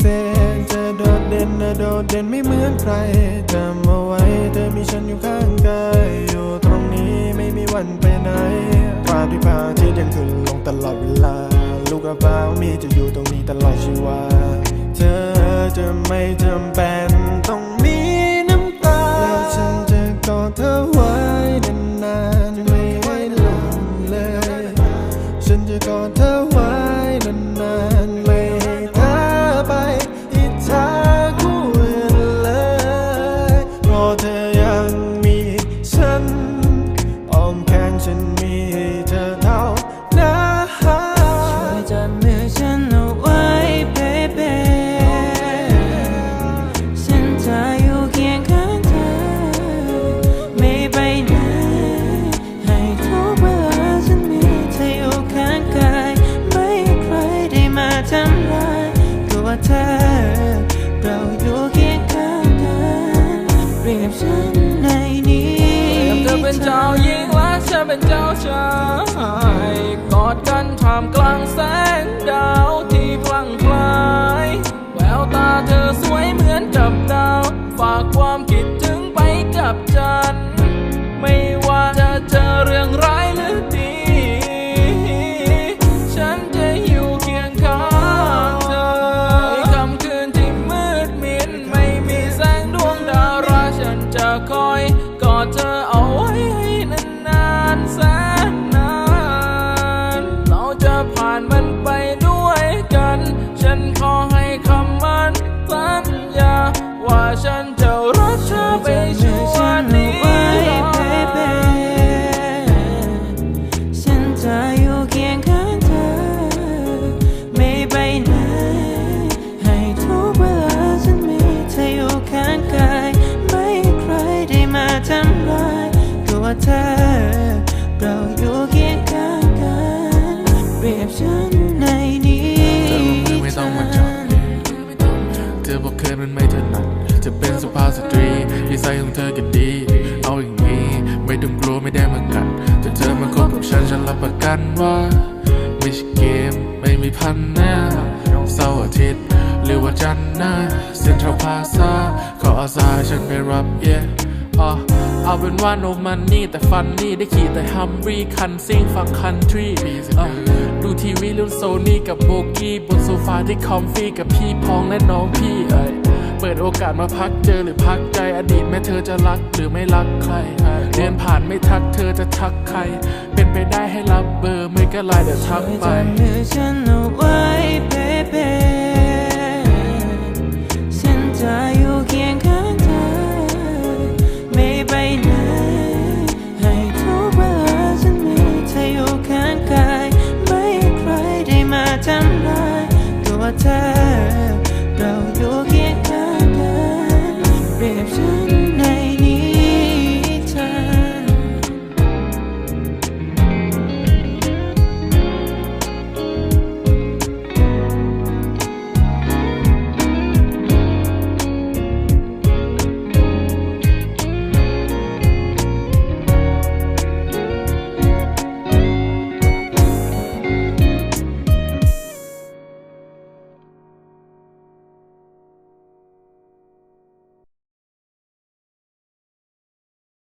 เศษเธอโดดเด่นเธโดดเด่นไม่เหมือนใครจำเอาไว้เธอมีฉันอยู่ข้างกายอยู่ตรงนี้ไม่มีวันไปไหนควาพที่พาที่ยังขึ้นลงตลอดเวลา ลูกกระเป๋ามีจะอยู่ตรงนี้ตลอดชีวา เธอจะไม่จำเป็น ทำร้ายตัวเธอ เราอยู่เคียงข้างกันเรียกฉันในนี้เธอเป็นเจ้าหญิงและฉันเป็นเจ้าชายกอดกันท่ามกลางแสงดาวที่พลังพลาย แววตาเธอสวยเหมือนกับดาว ฝากความ ตัวเธอ เราอยู่เคียงข้างกันเปรียบฉันในนี้เธอบอกมือไม่ต้องมาจับเธอบอกเคยมันไม่ถนัดจะเป็นสุภาพสตรีนิสัยของเธอก็ดี เอาอย่างนี้ไม่ต้องกลัวไม่ได้มากัดจะเธอมาคบกับฉันฉันรับประกันว่าไม่ใช่เกมไม่มีพันแน่เสาร์อาทิตย์หรือว่าจันทร์หน้าเซ็นทรัลพาซาขออาสาฉันไปรับเย่ อ๋อเอาเป็นว่าโนมันนี่แต่ฟันนี่ได้ขี่แต่ฮัมรีคันซิ่งฟังคันทรีดูทีวีรุ่นโซนี่กับโบกี้บนโซฟาที่คอมฟี่กับพี่พ้องและน้องพี่เอ้ยเปิดโอกาสมาพักเจอหรือพักใจอดีตแม่เธอจะรักหรือไม่รักใคร เดินผ่านไม่ทักเธอจะทักใคร เป็นไปได้ให้รับเบอร์ไม่ก็ไลน์เดี๋ยวทักช่วยไปจับมือฉันเอาไว้ baby ทำลายตัวเธอ เราอยู่เคียงข้างกันเรียบฉัน